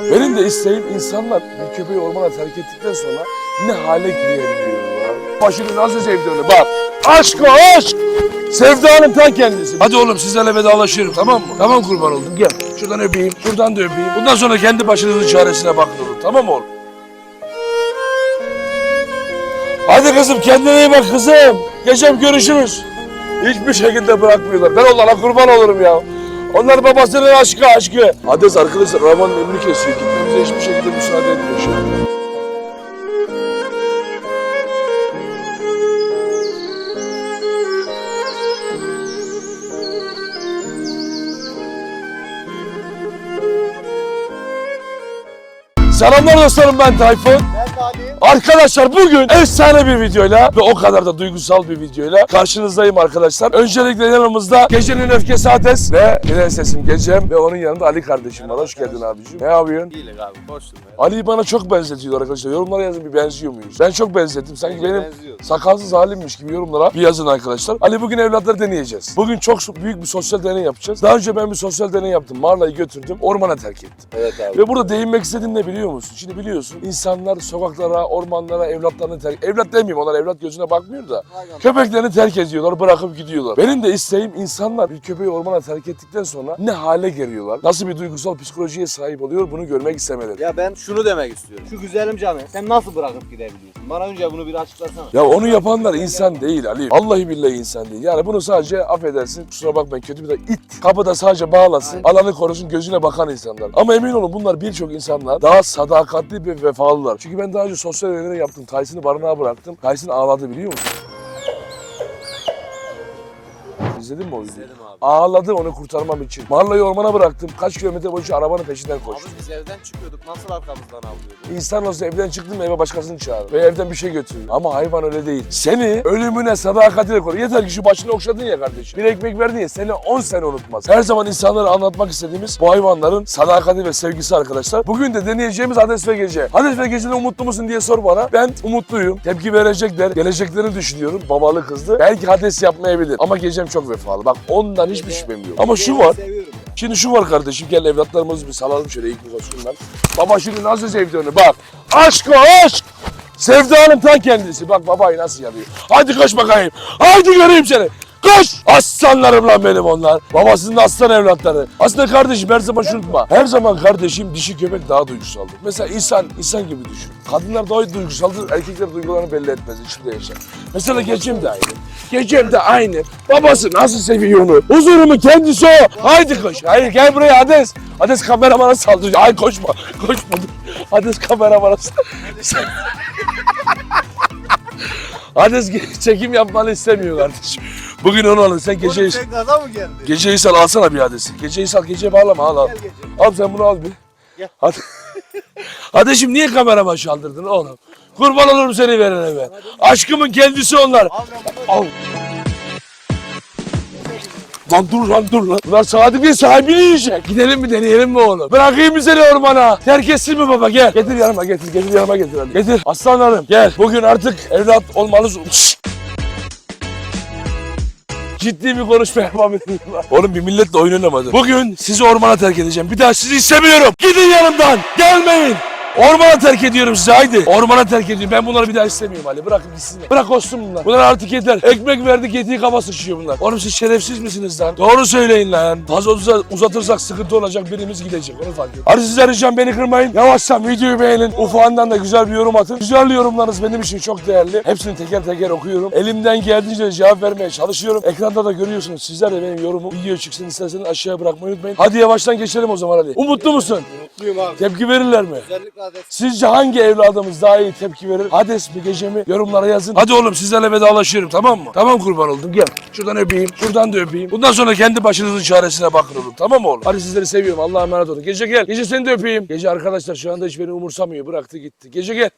Benim de isteğim insanlar bir köpeği ormana terk ettikten sonra ne hale gelebiliyorlar. Başını nasıl sevdiğini bak. Aşk o aşk. Sevdanın ta kendisi. Hadi oğlum sizlerle vedalaşıyorum tamam mı? Tamam kurban oldum gel. Şuradan öpeyim, şuradan da öpeyim. Bundan sonra kendi başınızın çaresine bakın oğlum tamam mı oğlum? Hadi kızım kendine iyi bak kızım. Gecem görüşürüz. Hiçbir şekilde bırakmıyorlar. Ben onlara kurban olurum ya. Onlar babasının aşkı aşkı. Hades arkadaşlar Rahman'ın emri kesiyor. Gitmemize hiçbir şekilde müsaade etmiyor şu an. Selamlar dostlarım ben Tayfun. Ali. Arkadaşlar bugün efsane bir videoyla ve o kadar da duygusal bir videoyla karşınızdayım arkadaşlar. Öncelikle yanımızda Gecenin Öfkesi Hades ve Prensesim Gecem ve onun yanında Ali kardeşim var. Hoş geldin abicim. Ne yapıyorsun? Değilik abi boştum ya. Ali'yi bana çok benzetiyor arkadaşlar. Yorumlara yazın bir benziyor muyuz? Ben çok benzettim. Sanki benim Benziyor. sakalsız halimmiş gibi yorumlara bir yazın arkadaşlar. Ali bugün evlatları deneyeceğiz. Bugün çok büyük bir sosyal deney yapacağız. Daha önce ben bir sosyal deney yaptım. Marla'yı götürdüm. Ormana terk ettim. Evet abi. Ve burada değinmek istediğim ne biliyor musun? Şimdi biliyorsun insanlar sokaklara, ormanlara evlatlarını terk... Evlat demeyeyim onlar evlat gözüne bakmıyor da. Köpeklerini terk ediyorlar, bırakıp gidiyorlar. Benim de isteğim insanlar bir köpeği ormana terk ettikten sonra ne hale geliyorlar? Nasıl bir duygusal psikolojiye sahip oluyor bunu görmek istemeleri. Ya ben şunu demek istiyorum. Şu güzelim canı sen nasıl bırakıp gidebiliyorsun? Bana önce bunu bir açıklasana. Ya onu yapanlar insan değil Ali. Vallahi billahi insan değil. Yani bunu sadece affedersin kusura bakmayın kötü bir de it. Kapıda sadece bağlasın, alanı korusun gözüne bakan insanlar. Ama emin olun bunlar birçok insanlar daha sadakatli ve vefalılar. Çünkü ben daha önce sosyal deneyler yaptım. Tyson'ı barınağa bıraktım. Tyson ağladı biliyor musun? İzledin mi o videoyu? İzledim abi. Ağladı onu kurtarmam için. Marla'yı ormana bıraktım. Kaç kilometre boyunca arabanın peşinden Abi koştum. biz evden çıkıyorduk nasıl arkamızdan avlıyorduk? İnsan olsa evden çıktın mı eve başkasını çağırır. Ve evden bir şey götürür. Ama hayvan öyle değil. Seni ölümüne sadakatiyle korur. Yeter ki şu başını okşadın ya kardeşim. Bir ekmek verdin ya seni 10 sene unutmaz. Her zaman insanlara anlatmak istediğimiz bu hayvanların sadakati ve sevgisi arkadaşlar. Bugün de deneyeceğimiz Hades ve Gece. Hades ve Gece'de umutlu musun diye sor bana. Ben umutluyum. Tepki verecekler. Geleceklerini düşünüyorum. Babalı kızdı. Belki Hades yapmayabilir. Ama Gecem çok vefalı. Bak ondan hiçbir şüphem yok. Ama şu var. Şimdi şu var kardeşim gel evlatlarımızı bir salalım şöyle ilk bir koşkundan. Baba şimdi nasıl sevdi onu bak. Aşk o aşk. Sevdanın ta kendisi. Bak babayı nasıl yanıyor. Hadi koş bakayım. Hadi göreyim seni. Koş! Aslanlarım lan benim onlar. Babasının aslan evlatları. Aslında kardeşim her zaman şunu unutma. Her zaman kardeşim dişi köpek daha duygusaldır. Mesela insan, insan gibi düşün. Kadınlar daha duygusaldır, erkekler duygularını belli etmez, içinde yaşar. Mesela Gecem de aynı. Gecem de aynı. Babası nasıl seviyor onu? Huzurumun kendisi o. Haydi koş. Hayır gel buraya Hades. Hades kameramana saldırıyor. Ay koşma. Koşma. Hades kameramana saldırıyor. Hades çekim yapmanı istemiyor kardeşim. Bugün onu alın. Sen geceyi... Oğlum sen gaza mı geldin? Geceyi sal alsana bir Hades'i. Geceyi sal geceye bağlama al al. Gel gece. Al sen bunu al bir. Gel. Hadi. Hades'im niye kamerama çaldırdın oğlum? Kurban olurum seni verene be. Aşkımın kendisi onlar. Al ben bunu. Al. Lan dur lan dur lan. Bunlar sahibi sahibini yiyecek. Gidelim mi deneyelim mi oğlum? Bırakayım mı seni ormana? Terk etsin mi baba gel. Getir yanıma getir. Getir yanıma getir hadi. Getir. Aslanlarım gel. Bugün artık evlat. Şşt! Ciddi bir konuşma yapabilirim. Oğlum bir milletle oyun oynamadı. Bugün sizi ormana terk edeceğim. Bir daha sizi istemiyorum. Gidin yanımdan. Gelmeyin. Ormana terk ediyorum sizi haydi. Ormana terk ediyorum. Ben bunları bir daha istemiyorum Ali. Bırakın gitsinler. Bırak olsun bunlar. Bunlar artık yeter. Ekmek verdik yediği kafa sıçıyor bunlar. Oğlum siz şerefsiz misiniz lan? Doğru söyleyin lan. Fazla uza- uzatırsak sıkıntı olacak. Birimiz gidecek. Onu fark ediyorum. Hadi sizler ricam beni kırmayın. Yavaştan videoyu beğenin. Ufağından da güzel bir yorum atın. Güzel yorumlarınız benim için çok değerli. Hepsini teker teker okuyorum. Elimden geldiğince cevap vermeye çalışıyorum. Ekranda da görüyorsunuz. Sizler de benim yorumum video çıksın isterseniz aşağıya bırakmayı unutmayın. Hadi yavaştan geçelim o zaman hadi. Umutlu musun? Mutluyum abi. Tepki verirler mi? Özellikle. Sizce hangi evladımız daha iyi tepki verir? Hades mi gece mi? Yorumlara yazın. Hadi oğlum sizlerle vedalaşıyorum tamam mı? Tamam kurban oldum gel. Şuradan öpeyim. Şuradan da öpeyim. Bundan sonra kendi başınızın çaresine bakın oğlum. Tamam mı oğlum? Hadi sizleri seviyorum. Allah'a emanet olun. Gece gel. Gece seni de öpeyim. Gece arkadaşlar şu anda hiç beni umursamıyor. Bıraktı gitti. Gece gel.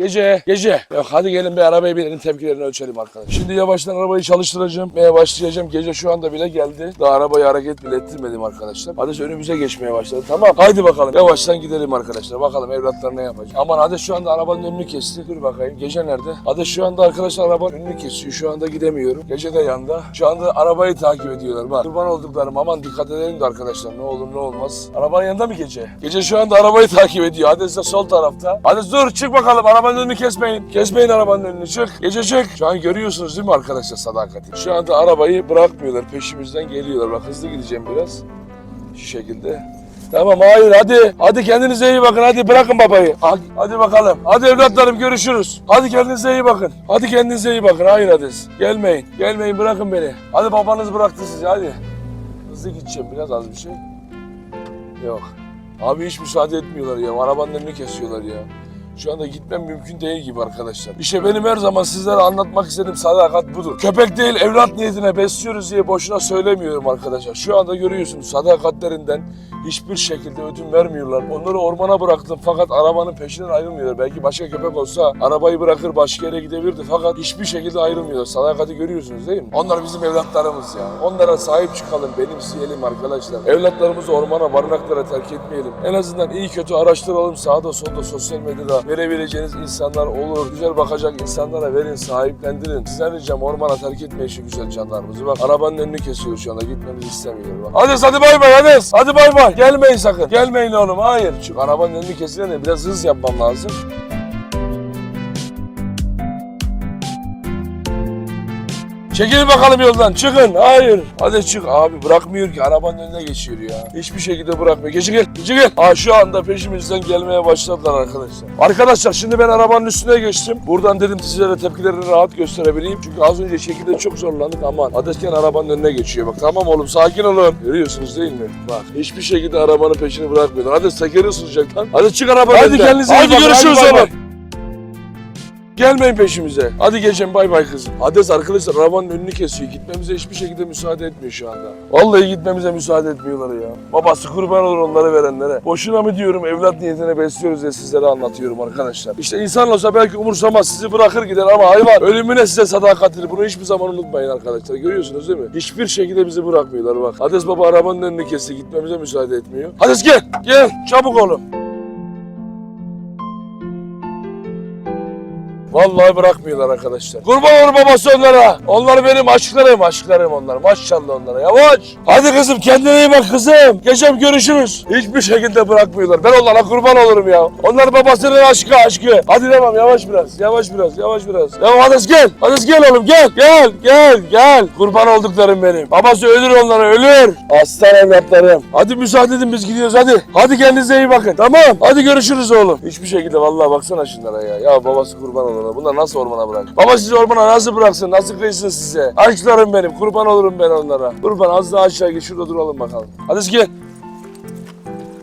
Gece, gece. Yok hadi gelin bir arabaya binelim tepkilerini ölçelim arkadaşlar. Şimdi yavaştan arabayı çalıştıracağım. Meye başlayacağım. Gece şu anda bile geldi. Daha arabayı hareket bile ettirmedim arkadaşlar. Hadi önümüze geçmeye başladı. Tamam. Haydi bakalım. Yavaştan gidelim arkadaşlar. Bakalım evlatlar ne yapacak. Aman hadi şu anda arabanın önünü kesti. Dur bakayım. Gece nerede? Hadi şu anda arkadaşlar arabanın önünü kesiyor. Şu anda gidemiyorum. Gece de yanda. Şu anda arabayı takip ediyorlar. Bak kurban olduklarım. Aman dikkat edelim de arkadaşlar. Ne olur ne olmaz. Arabanın yanında mı gece? Gece şu anda arabayı takip ediyor. Hadi size sol tarafta. Hadi dur çık bakalım. Arabanın önünü kesmeyin. Kesmeyin arabanın önünü. Çık. Gece çık. Şu an görüyorsunuz değil mi arkadaşlar sadakati? Şu anda arabayı bırakmıyorlar. Peşimizden geliyorlar. Bak hızlı gideceğim biraz. Şu şekilde. Tamam hayır hadi. Hadi kendinize iyi bakın. Hadi bırakın babayı. Hadi, hadi bakalım. Hadi evlatlarım görüşürüz. Hadi kendinize iyi bakın. Hadi kendinize iyi bakın. Hayır hadi. Gelmeyin. Gelmeyin bırakın beni. Hadi babanız bıraktı sizi hadi. Hızlı gideceğim biraz az bir şey. Yok. Abi hiç müsaade etmiyorlar ya. Arabanın önünü kesiyorlar ya. Şu anda gitmem mümkün değil gibi arkadaşlar. İşte benim her zaman sizlere anlatmak istediğim sadakat budur. Köpek değil evlat niyetine besliyoruz diye boşuna söylemiyorum arkadaşlar. Şu anda görüyorsunuz sadakatlerinden hiçbir şekilde ödün vermiyorlar. Onları ormana bıraktım fakat arabanın peşinden ayrılmıyorlar. Belki başka köpek olsa arabayı bırakır başka yere gidebilirdi fakat hiçbir şekilde ayrılmıyorlar. Sadakati görüyorsunuz değil mi? Onlar bizim evlatlarımız ya. Onlara sahip çıkalım, benimseyelim arkadaşlar. Evlatlarımızı ormana, barınaklara terk etmeyelim. En azından iyi kötü araştıralım. Sağda solda sosyal medyada verebileceğiniz insanlar olur. Güzel bakacak insanlara verin, sahiplendirin. Sizden ricam ormana terk etmeyin şu güzel canlarımızı. Bak arabanın önünü kesiyor şu anda. Gitmemizi istemiyor. Bak. Hadi hadi bay bay hadi. Hadi bay bay. Gelmeyin sakın. Gelmeyin oğlum. Hayır. Çünkü arabanın önünü kesiyor. Biraz hız yapmam lazım. Çekilin bakalım yoldan. Çıkın. Hayır. Hadi çık. Abi bırakmıyor ki. Arabanın önüne geçiyor ya. Hiçbir şekilde bırakmıyor. Geçin gel. Geçin gel. Aa şu anda peşimizden gelmeye başladılar arkadaşlar. Arkadaşlar şimdi ben arabanın üstüne geçtim. Buradan dedim sizlere tepkilerini rahat gösterebileyim. Çünkü az önce şekilde çok zorlandık. Aman. Adesken arabanın önüne geçiyor. Bak tamam oğlum sakin olun. Görüyorsunuz değil mi? Bak hiçbir şekilde arabanın peşini bırakmıyorlar. Hadi tekeri ısıracaklar. Hadi çık arabanın Hadi önünden. kendinize iyi Hadi bakın. görüşürüz Hadi bay oğlum. Gelmeyin peşimize. Hadi geçin bay bay kızım. Hades arkadaşlar arabanın önünü kesiyor. Gitmemize hiçbir şekilde müsaade etmiyor şu anda. Vallahi gitmemize müsaade etmiyorlar ya. Babası kurban olur onları verenlere. Boşuna mı diyorum evlat niyetine besliyoruz diye sizlere anlatıyorum arkadaşlar. İşte insan olsa belki umursamaz sizi bırakır gider ama hayvan ölümüne size sadakatli. Bunu hiçbir zaman unutmayın arkadaşlar. Görüyorsunuz değil mi? Hiçbir şekilde bizi bırakmıyorlar bak. Hades baba arabanın önünü kesti. Gitmemize müsaade etmiyor. Hades gel. Gel. Çabuk oğlum. Vallahi bırakmıyorlar arkadaşlar. Kurban olur babası onlara. Onlar benim aşklarım, aşklarım onlar. Maşallah onlara. Yavaş. Hadi kızım kendine iyi bak kızım. Gecem görüşürüz. Hiçbir şekilde bırakmıyorlar. Ben onlara kurban olurum ya. Onlar babasının aşkı aşkı. Hadi devam yavaş biraz. Yavaş biraz. Yavaş biraz. Devam Hades gel. Hades gel oğlum gel. Gel gel gel. Kurban olduklarım benim. Babası ölür onlara ölür. Aslan evlatlarım. Hadi müsaade edin biz gidiyoruz hadi. Hadi kendinize iyi bakın. Tamam. Hadi görüşürüz oğlum. Hiçbir şekilde vallahi baksana şunlara ya. Ya babası kurban olana. Bunlar nasıl ormana bırak? Baba sizi ormana nasıl bıraksın? Nasıl kıysın size? Aşklarım benim. Kurban olurum ben onlara. Kurban az daha aşağı git. Şurada duralım bakalım. Hadi gel.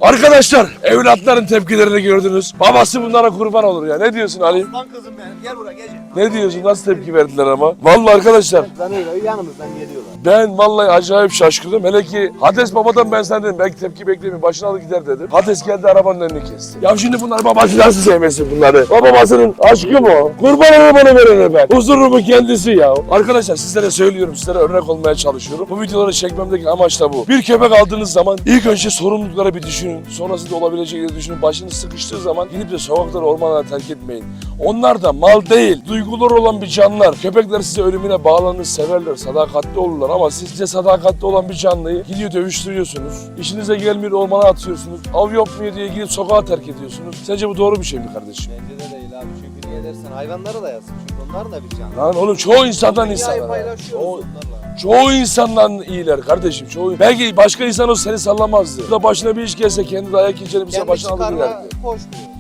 Arkadaşlar evlatların tepkilerini gördünüz. Babası bunlara kurban olur ya. Ne diyorsun Ali? Lan kızım benim gel buraya gel. Ne diyorsun? Nasıl tepki verdiler ama? Vallahi arkadaşlar Ben öyle yanımızdan geliyorlar. ben vallahi acayip şaşkırdım. Hele ki Hades babadan ben sana dedim belki tepki beklemeyin başına alır gider dedim. Hades geldi arabanın önünü kesti. Ya şimdi bunlar babası nasıl sevmesin bunları? O babasının aşkı mı? Kurban onu verene ben. Huzurumu kendisi ya. Arkadaşlar sizlere söylüyorum sizlere örnek olmaya çalışıyorum. Bu videoları çekmemdeki amaç da bu. Bir köpek aldığınız zaman ilk önce sorumlulukları bir düşünün. Sonrasında olabilecekleri düşünün. Başınız sıkıştığı zaman gidip de sokakları ormanlara terk etmeyin. Onlar da mal değil, duyguları olan bir canlılar. Köpekler size ölümüne bağlanır, severler, sadakatli olurlar ama siz size sadakatli olan bir canlıyı gidiyor dövüştürüyorsunuz. İşinize gelmiyor ormana atıyorsunuz. Av yok mu diye gidip sokağa terk ediyorsunuz. Sence bu doğru bir şey mi kardeşim? Bence de değil abi çünkü niye dersen hayvanları da yazsın çünkü onlar da bir canlı. Lan oğlum çoğu insandan Dünyayı insanlar. ha. paylaşıyoruz Çoğu, onlarla. Çoğu insandan iyiler kardeşim. Çoğu. Belki başka insan olsa seni sallamazdı. Da başına bir iş gelse kendi dayak yiyeceğini bize başına alır giderdi. koşmuyor.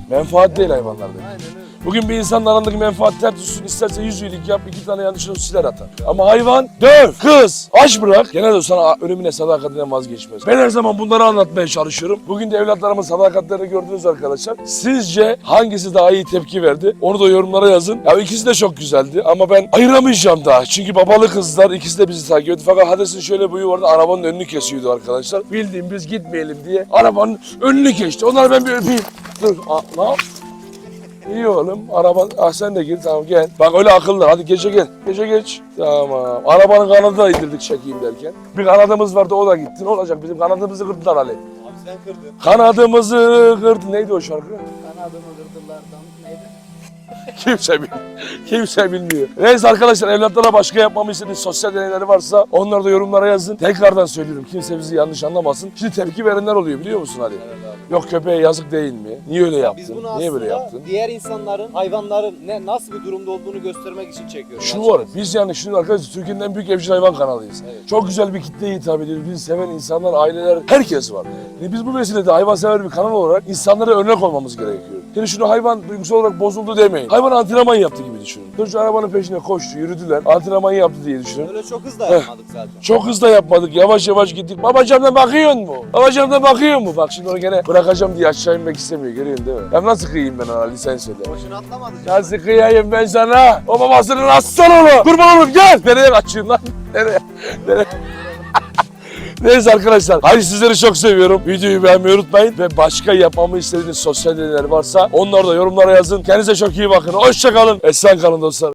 Menfaat değil hayvanlarda. Aynen öyle. Bugün bir insanın arasındaki menfaat ters düşsün isterse yüz iyilik yap iki tane yanlışını siler atar. Ama hayvan döv, kız, aç bırak. Gene de sana ölümüne sadakatinden vazgeçmez. Ben her zaman bunları anlatmaya çalışıyorum. Bugün de evlatlarımın sadakatlerini gördünüz arkadaşlar. Sizce hangisi daha iyi tepki verdi? Onu da yorumlara yazın. Ya ikisi de çok güzeldi ama ben ayıramayacağım daha. Çünkü babalı kızlar ikisi de bizi takip etti. Fakat Hades'in şöyle boyu vardı arabanın önünü kesiyordu arkadaşlar. Bildiğim biz gitmeyelim diye arabanın önünü geçti. Onları ben bir öpeyim. Dur. Aa, ne yap- İyi oğlum. Araba, ah sen de gir tamam gel. Bak öyle akıllı. Hadi gece gel. Gece geç. Tamam. Arabanın kanadı da indirdik çekeyim derken. Bir kanadımız vardı o da gitti. Ne olacak? Bizim kanadımızı kırdılar Ali. Abi sen kırdın. Kanadımızı kırdı. Neydi o şarkı? Kanadımı kırdılardan neydi? Kimse bil kimse bilmiyor. Neyse arkadaşlar evlatlara başka yapmamı istediğiniz sosyal deneyleri varsa onları da yorumlara yazın. Tekrardan söylüyorum kimse bizi yanlış anlamasın. Şimdi tepki verenler oluyor biliyor musun Ali? Evet abi. Yok köpeğe yazık değil mi? Niye öyle yaptın? Biz bunu Niye böyle aslında yaptın? diğer insanların, hayvanların ne nasıl bir durumda olduğunu göstermek için çekiyoruz. Şu var, biz yani şimdi arkadaşlar Türkiye'nin en büyük evcil hayvan kanalıyız. Evet. Çok güzel bir kitleye hitap ediyoruz. Bizi seven insanlar, aileler, herkes var. Yani biz bu vesilede hayvansever bir kanal olarak insanlara örnek olmamız gerekiyor. Yani şunu hayvan duygusal olarak bozuldu demeyin. Hayvan antrenman yaptı gibi düşünün. Çocuk arabanın peşine koştu, yürüdüler. Antrenman yaptı diye düşünün. Öyle çok hızlı yapmadık zaten. Çok hızlı yapmadık. Yavaş yavaş gittik. Babacığım bakıyor mu? Babacığım da bakıyor mu? Bak şimdi onu gene bırakacağım diye aşağı inmek istemiyor. Görüyorsun değil mi? Ya nasıl kıyayım ben ona söyle. Boşuna atlamadık. Nasıl kıyayım ben sana? O babasının aslanı Kurban olurum gel. Nereye kaçıyorsun lan? Nereye? Nereye? Neyse arkadaşlar. Hadi sizleri çok seviyorum. Videoyu beğenmeyi unutmayın. Ve başka yapmamı istediğiniz sosyal deneyler varsa onları da yorumlara yazın. Kendinize çok iyi bakın. Hoşçakalın. Esen kalın dostlar.